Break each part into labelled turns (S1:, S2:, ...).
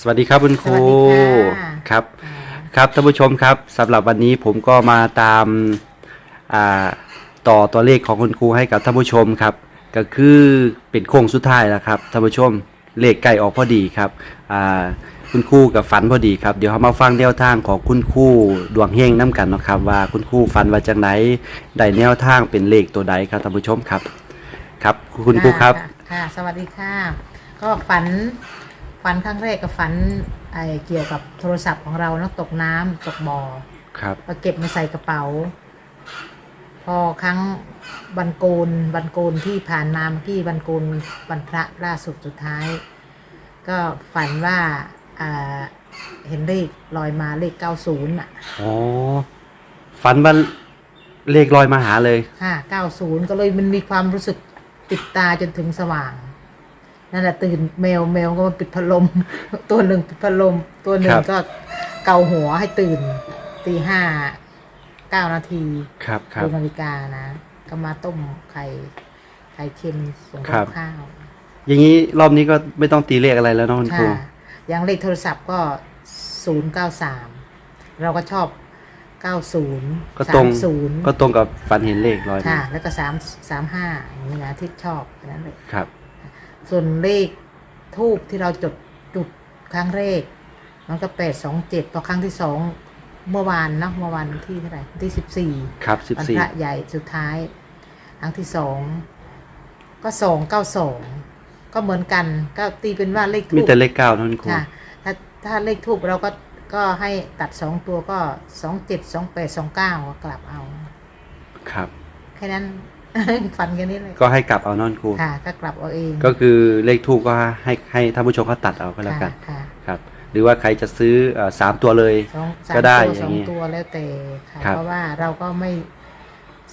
S1: สวัสดีครับคุณครู
S2: สวัสดีค่ะ
S1: ครับ
S2: อ่า
S1: ครับท่านผู้ชมครับสำหรับวันนี้ผมก็มาตามอ่าต่อตัวเลขของคุณครูให้กับท่านผู้ชมครับ ก็คือเป็นโค้งสุดท้ายแล้วครับท่านผู้ชมเลขใกล้ออกพอดีครับอ่าคุณครูกับฝันพอดีครับเดี๋ยวเรามาฟังแนวทางของคุณครูดวงเฮงน้กันเนาะครับว่าคุณครูฝันว่าจังไหนได้แนวทางเป็นเลขตัวใดครับท่านผู้ชมครับ ครับคุณครูครับะ
S2: ค่ะ สวัสดีค่ะ ก็ฝัน ฝันครั้งแรกก็ฝันไอเกี่ยวกับโทรศัพท์ของเราเนาะตกน้ำตกบ่อ
S1: ครับ
S2: ก็เก็บมาใส่กระเป๋า พอครั้งบันโกนบันโกนที่ผ่านมาเมื่อกี้บันโกนวันพระล่าสุดสุดท้าย ก็ฝันว่าอ่าเห็นเลขลอยมาเลขเก้าศูนย์อะ
S1: อ๋อ ฝันว่าเลขลอยมาหาเลย
S2: ค่ะเก้าศูนย์ก็เลยมันมีความรู้สึกติดตาจนถึงสว่าง นั่นแหละตื่นแมวแมวก็มาปิดพัดลม ตัวหนึ่งปิดพัดลม ตัวหนึ่
S1: ค
S2: ง
S1: รับ
S2: ก็เกาหัวให้ตื่นตีห้าเก้านาที
S1: ครับครับ
S2: ดูนาฬิกานะ ก็มาต้มไข่ไข่เค็มส่ง
S1: ครั
S2: กับบ ข้าว
S1: อย่างนี้รอบนี้ก็ไม่ต้องตีเลขอะไรแล้วเนอะคุณครู
S2: ค่ะอย่างเลขโทรศัพท์ก็ศูนย์เก้าสามเราก็ชอบเก้าศูนย์
S1: ก็ตรง
S2: ศูนย์
S1: ก็ตรงกับฝันเห็นเลขลอยมา
S2: ค่ะแล้วก็สามสามห้าอย่างนี้นะที่ชอบอันนั้นเลย
S1: ครับ
S2: ส่วนเลขทูบที่เราจดจุดครั้งแรก มันก็แปดสองเจ็ดพอครั้งที่สองเมื่อวานเนอะเมื่อวานที่เท่าไหร่ที่สิบสี่
S1: ครับสิบ
S2: วัน
S1: สี่
S2: พระใหญ่สุดท้าย ครั้งที่สองก็สองเก้าสองก็เหมือนกันก็ตีเป็นว่าเลขทู
S1: มี
S2: บ
S1: แต่เลขเก้าเนอะคุณครู
S2: ค่ะถ้าถ้าเลขทูบเราก็ก็ให้ตัดสองตัวก็สองเจ็ดสองแปดสองเก้ากลับเอา
S1: ครับ
S2: แค่นั้น ฟันแค่นี้เลย
S1: ก็ให้กลับเอาเนอะคุณครู
S2: ค่ะก็กลับเอาเอง
S1: ก็คือเลขทูบก็ให้ให้ท่านผู้ชมเขาตัดเอาก็แล้วกัน
S2: ค่ะ
S1: ครับ หรือว่าใครจะซื้อเอ่อสามตัวเลย
S2: สองสาม
S1: ก็ได้
S2: ตัว
S1: อ
S2: ส
S1: ย่า
S2: องง
S1: นี้
S2: ตัวแล้วแต่ค่ะ
S1: ครับ
S2: เพราะว่าเราก็ไม่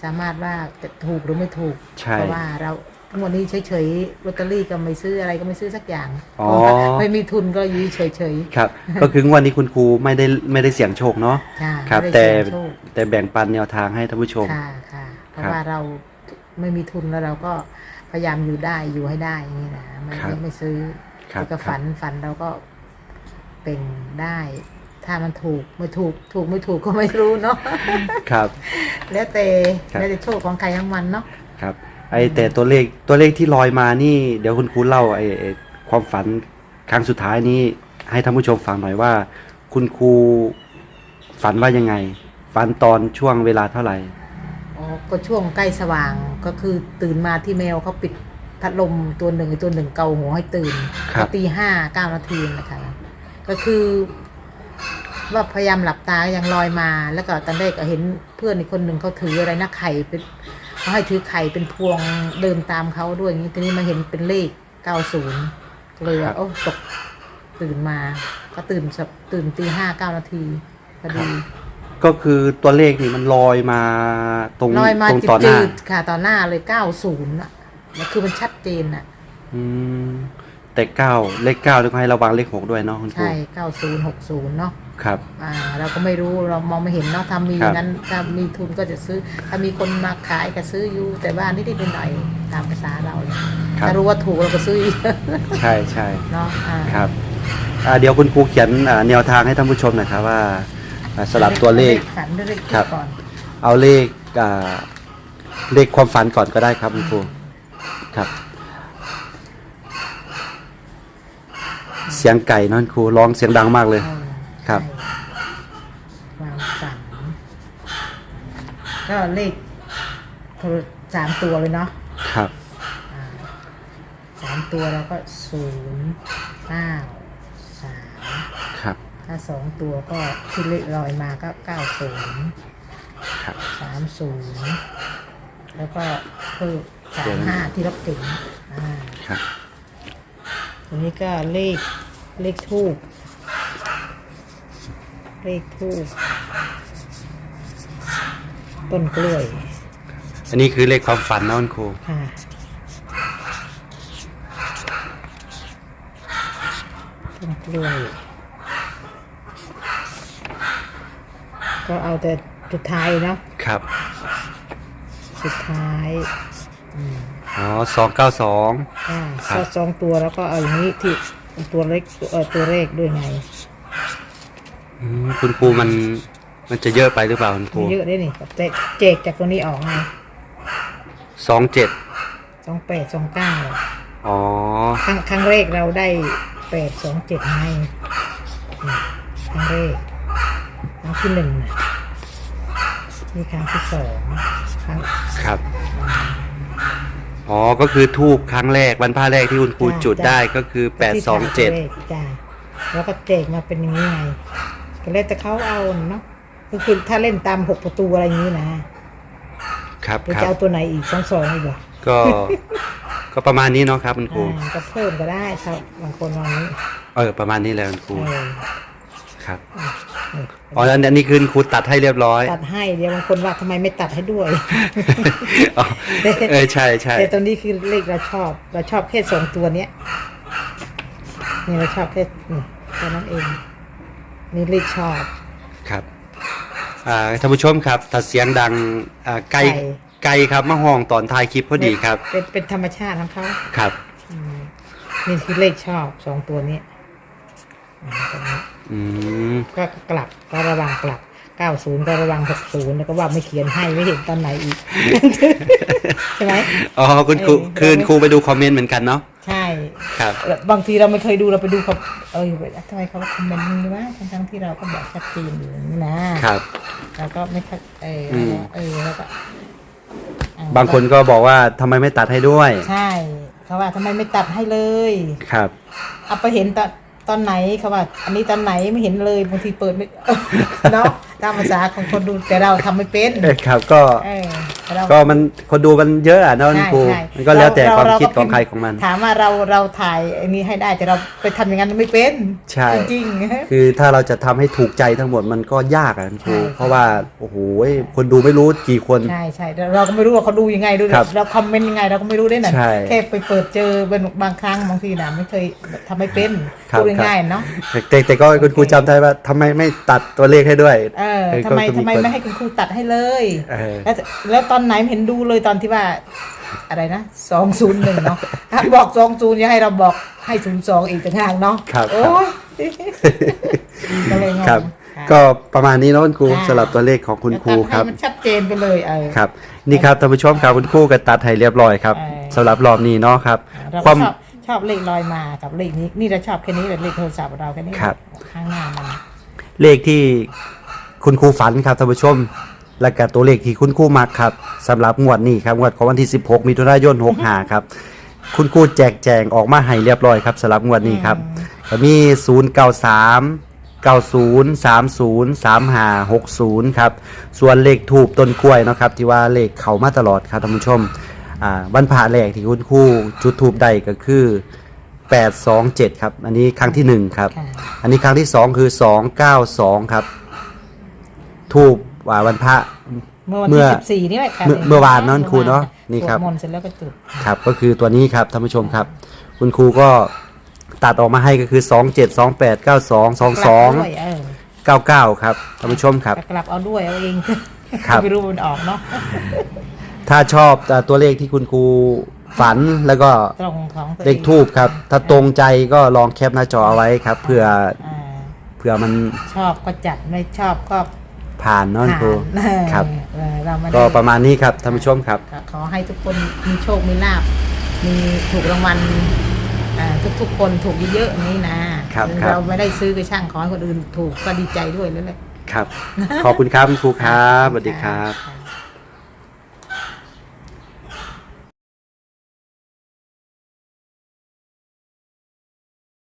S2: สามารถว่าจะถูกหรือไม่ถูก
S1: ใช่
S2: เพราะว่าเราทั้งวันนี้เฉยๆลอตเตอรี่ก็ไม่ซื้ออะไรก็ไม่ซื้อสักอย่าง
S1: อ๋อ
S2: เพราะว่าไม่มีทุนก็อยืเฉย
S1: ครับ ก็คืองวันนี้คุณครูไม่ได้ไม่ได้เสี่ยงโชคเนาะ
S2: ๆค่ะ
S1: ครับ
S2: ไม่
S1: แต่
S2: ได้เสี่ยงโชค
S1: แต่แบ่งปันแนวทางให้ท่านผู้ชม
S2: ค่ะค่ะเพราะ
S1: ครับ
S2: ว่าเรา ไม่มีทุนแล้วเราก็พยายามอยู่ได้อยู่ให้ได้อย่างนี้นะไม่
S1: ครับ
S2: ไม่ไม่ซื้อ
S1: ครับ
S2: แล้วก็ฝันฝันเราก็เป็นได้ ถ้ามันถูกไม่ถูกถูกไม่ถูกก็ไม่รู้เนาะ
S1: ครับ
S2: แล้วแต่
S1: ครับ
S2: แล้วแต่โชคของใครของมันเนาะ
S1: ครับ ไอแต่ตัวเลขตัวเลขที่ลอยมานี่ เดี๋ยวคุณครูเล่าไอไอ้ความฝันครั้งสุดท้ายนี้ ให้ท่านผู้ชมฟังหน่อยว่า คุณครูฝันว่ายังไง ฝันตอนช่วงเวลาเท่าไหร่
S2: อ๋อ ก็ช่วงใกล้สว่างก็คือตื่นมาที่แมวเขาปิดพัดลมตัวหนึ่งไอ้ตัวหนึ่งเกาหัวให้ตื่น
S1: ครับ
S2: ก็ตีห้าเก้านาทีนะคะก็คือ ว่าพยายามหลับตาก็ยังลอยมา แล้วก็ตอนแรกก็เห็นเพื่อนอีกคนหนึ่งเขาถืออะไรนะไข่เป็นเขาให้ถือไข่เป็นพวงเดินตามเขาด้วยอย่างนี้ทีนี้มาเห็นเป็นเลขเก้าศูนย์เลย
S1: ครั
S2: ว่า
S1: บ
S2: โอ้ตกตื่นมา ก็ตื่นสักตื่นตีห้าเก้านาทีพอดี
S1: ก็คือตัวเลขนี่มันลอยมาตรง
S2: ลอยมา
S1: ตรง
S2: จิ
S1: ต่อหน้า
S2: จืดๆค่ะต่อหน้าเลยเก้าศูนย์อะมันคือมันชัดเจนอะ
S1: อืมแต่เก้าเลขเก้าต้องให้ระวังเลขหกด้วยเนาะคุณครู
S2: ใช่เก้าศูนย์หกศูนย์เนาะ
S1: ครับ
S2: อ่าเราก็ไม่รู้เรามองไม่เห็นเนาะถ้ามี
S1: ครับ
S2: นั้นถ้ามีทุนก็จะซื้อ ถ้ามีคนมาขายก็ซื้ออยู่ แต่ว่านิดๆหน่อยๆตามภาษาเราเลย
S1: ครับ
S2: ถ้ารู้ว่าถูกเราก็ซื้ออีก
S1: ใช่ใช่
S2: เนาะอ่า
S1: ครับอ่าเดี๋ยวคุณครูเขียนอ่าแนวทางให้ท่านผู้ชมหน่อยครับว่า อ่าสลับตัวเลข
S2: ฝันด้วยเลข
S1: ครับ
S2: ก่อน
S1: เอาเลขอ่าเลขความฝันก่อนก็ได้ครับคุณครูครับ เสียงไก่เนอนครูร้องเสียงดังมากเลย
S2: อืม
S1: ครับ
S2: ใช่ความฝัน ก็เลขโทรสามตัวเลยเนาะ
S1: ครับ
S2: อ่าสามตัวเราก็ศูนย์เก้าสาม
S1: ครับ
S2: ถ้าสองตัวก็ที่เลขลอยมาก็เก้าศูนย์
S1: ครับ
S2: สามศูนย์แล้วก็คือสา
S1: เดี๋ย
S2: ม
S1: วนะ
S2: ห้าที่รถเก๋งอ่า
S1: ครับ
S2: ทีนี้ก็เลขเลขทูบเลขทูบต้นกล้วย
S1: อันนี้คือเลขความฝันนะคุณครู
S2: ค่ะ ต้นกล้วย ก็เอาแต่สุดท้ายเนาะ
S1: ครับ
S2: สุดท้ายอืม
S1: อ๋อสองเก้าสอง
S2: อ่า
S1: ครับ
S2: สองตัวแล้วก็เอาอย่างนี้ที่เป็นตัวเล็กตัวเออตัวเลขด้วยไง
S1: อืมคุณครูมัน มันจะเยอะไปหรือเปล่าคุณครู
S2: เยอะได้นี่เจกเจกจากตัวนี้ออกไง
S1: สองเจ็ด
S2: สองแปดสองเก้า
S1: อ๋อ
S2: ครั้งครั้งแรกเราได้แปดสองเจ็ดไงนี่ครั้งแรกค รั้งที่หนึ่งนะนี่ครั้งที่สองครั้ง
S1: ครับ อ๋อ ก็คือทูบครั้งแรกวันพระแรกที่คุณครู
S2: จ้ะ
S1: จุด
S2: จ้ะ
S1: ได้ก็คือแปดสองเจ็ด
S2: ที่ถ่ายตัวลขจ้าแล้วก็เจกมาเป็นอย่างนี้ไงก็เลยแต่เขาเอาเนาะก็คือถ้าเล่นตามหกประตูอะไรอย่างนี้นะครับหรือ
S1: ครั
S2: จะ
S1: บ
S2: เอาตัวไหนอีกสองสองอีกเหรอ
S1: ก็ ก็ประมาณนี้เนาะครับคุณครู
S2: อ่าก็เพิ่มก็ได้ครับบางคนวันนี้
S1: เออ ประมาณนี้แหละคุณครู
S2: เออ
S1: ครับ
S2: นี่
S1: อ๋อแล้วอันนี้คือคุณครูตัดให้เรียบร้อย
S2: ตัดให้เดี๋ยวบางคนว่าทำไมไม่ตัดให้ด้วย
S1: อ๋อเออใช่ใช่
S2: แต่ตัวนี้คือเลขเราชอบ เราชอบแค่สองตัวเนี้ยนี่เราชอบแค่นี่ตัวนั้นเอง นี่เลขชอบ
S1: ครับอ่าท่านผู้ชมครับถ้าเสียงดังอ่าไกล
S2: ไก่
S1: ไกลครับมาห้องตอนท้ายคลิปพอดีครับ
S2: เป็นเป็นธรรมชาติของเขา
S1: ครับ
S2: อืมนี่คือเลขชอบสองตัวนี้ อ่าตัวนี้
S1: อืม
S2: ก็กลับก็ระวังกลับ90ก็ระวัง60แล้วก็ว่าไม่เขียนให้ไม่เห็นตอนไหนอีก ใช่ไหม
S1: อ๋อคุณครู
S2: เออ
S1: คือคุณครูไปดูคอมเมนต์เหมือนกันเนาะ
S2: ใช่
S1: ครับ
S2: แล้วบางทีเราไม่เคยดูเราไปดูเขาเออทำไมเขาคอมเมนต์นี้วะทั้งๆที่เราก็บอกชัดเจนอยู่นี่นะครับเราก็ไม่คัดเอออ
S1: ม
S2: เออแล้วก็อ่
S1: บางคนก็บอกว่าทำไมไม่ตัดให้ด้วย
S2: ใช่เขาว่าทำไมไม่ตัดให้เลย
S1: ครับ
S2: เอาไปเห็นตอน ตอนไหนเขาว่า อันนี้ตอนไหนไม่เห็นเลยบางทีเปิดไม่เนาะ ตามภาษาของคนดูแต่เราทำไม่เป็น
S1: เออครับก็
S2: เออแต่เรา
S1: ก็มันคนดูมันเยอะอะเนอะคุณครู
S2: ใช่
S1: มันก็แล้วแต่
S2: เร
S1: ความ
S2: เร
S1: คิด
S2: ก็
S1: ของ
S2: พิพ์
S1: ใครของมัน
S2: ถามว่าเราเราถ่ายอันนี้ให้ได้แต่เราไปทำอย่างนั้นไม่เป็น
S1: ใช่
S2: จริงๆ
S1: คือถ้าเราจะทำให้ถูกใจทั้งหมดมันก็ยากอะคุณครู
S2: ใช่
S1: เพราะว่าโอ้โหคนดูไม่รู้กี่คน
S2: ใช่ใช่เราก็ไม่รู้ว่าเขาดูยังไงด้วย
S1: ครับ
S2: เราคอมเมนต์ยังไงเราก็ไม่รู้ได้น่ะ
S1: ใช่
S2: แค่ไปเปิดเจอบางบางครั้งบางทีนะไม่เคยทำไม่เป็น
S1: ครับ
S2: พูดง่ายๆเนาะ
S1: แต่แต่แต่ก็คุณครูจำได้ว่าทำไมไม่ตัดตัวเลขให้ด้วย
S2: เออ
S1: เออ
S2: ทำไม
S1: ก็ก็มี
S2: ทำไม
S1: คน
S2: ไม่ให้คุณครูตัดให้เลย
S1: เออ
S2: แล้วแล้วตอนไหนไม่เห็นดูเลยตอนที่ว่า อะไรนะสองศูนย์หนึ่งเนาะถ้าบอกสองศูนย์ยังให้เราบอกให้ศูนย์สองอีกต่างหากเนาะ
S1: ครับ
S2: โอ้ยก็เลยงง
S1: ครับ
S2: ค่ะ
S1: ก็ประมาณนี้เนอะคุณครู
S2: ค่ะ
S1: สำหรับตัวเลขของคุณครูครับ
S2: ให้มันชัดเจนไปเลยเออ
S1: ครับ นี่ครับท่านผู้ชมครับคุณครูก็ตัดให้เรียบร้อยครับ
S2: เออ
S1: สำหรับรอบนี้เนาะครับ
S2: เรา
S1: ค
S2: ก็
S1: วาม
S2: ชอบชอบเลขลอยมากับเลขนี้นี่เราชอบแค่นี้เลยเลขโทรศัพท์เราแค่นี้
S1: ครับ
S2: ข้างหน้ามัน
S1: เลขที่ คุณครูฝันครับท่านผู้ชม และก็ตัวเลขที่คุณครูมักครับสำหรับงวดนี้ครับงวดของวันที่ 16มิถุนายน65ครับคุณครูแจกแจงออกมาให้เรียบร้อยครับสำหรับงวดนี้ครับก็มี 093 90 30 35 60ครับส่วนเลขถูกต้นกล้วยเนาะครับที่ว่าเลขเขามาตลอดครับท่านผู้ชมอ่าวันผ่าแรกที่คุณครูจุดทูบได้ก็คือ 827 ครับ อันนี้ครั้งที่ 1 ครับ
S2: ค่ะ
S1: อันนี้ครั้งที่ 2 คือ 292 ครับ ทูบว่าวันพระ
S2: เมื่อวัน
S1: เมื่
S2: ที่
S1: อ
S2: สิบสี่นี่แหละค่ะ
S1: เมื่อเมื่อวานเนอะครูเนอะนี่ครับ
S2: สวดมนต์เสร็จแล้วก็จุด
S1: ครับ ก็คือตัวนี้ครับท่านผู้ชมครับ คุณครูก็ตัดออกมาให้ก็คือ 2 7 2 8 9 2
S2: กลับ
S1: 2
S2: ด้วยเออ
S1: 2 9 9 ครับท่านผู้ชมครับ
S2: กลับเอาด้วยเอาเอง
S1: ครับ
S2: ไม่รู้มันออกเนาะ
S1: ถ้าชอบอ่าตัวเลขที่คุณครูฝันแล้วก็
S2: ตรงของตัวอง
S1: เลขทูบครับ ถ้าตรงใจก็ลองแคปหน้าจอเอาไว้ครับเผื่อ
S2: อ่า
S1: เผื่อมัน
S2: ชอบก็จัดไม่ชอบก็
S1: ผ่านเนอะคุณครู
S2: ผ่าน
S1: ครับ
S2: เออเราไม่ได้
S1: ก็ประมาณนี้ครับท่านผู้ชมครับ
S2: ก็ขอให้ทุกคนมีโชค มีลาบ มีถูกรางวัลอ่าทุกๆคนถูกเยอะๆนี้นะครับ
S1: ครับ
S2: เราไม่ได้ซื้อก็ช่างขอให้คนอื่นถูกก็ดีใจด้วยแล้วแหละ
S1: ครับ ขอบคุณครับคุณครูครับสวัสดีครับ
S2: ค่ะ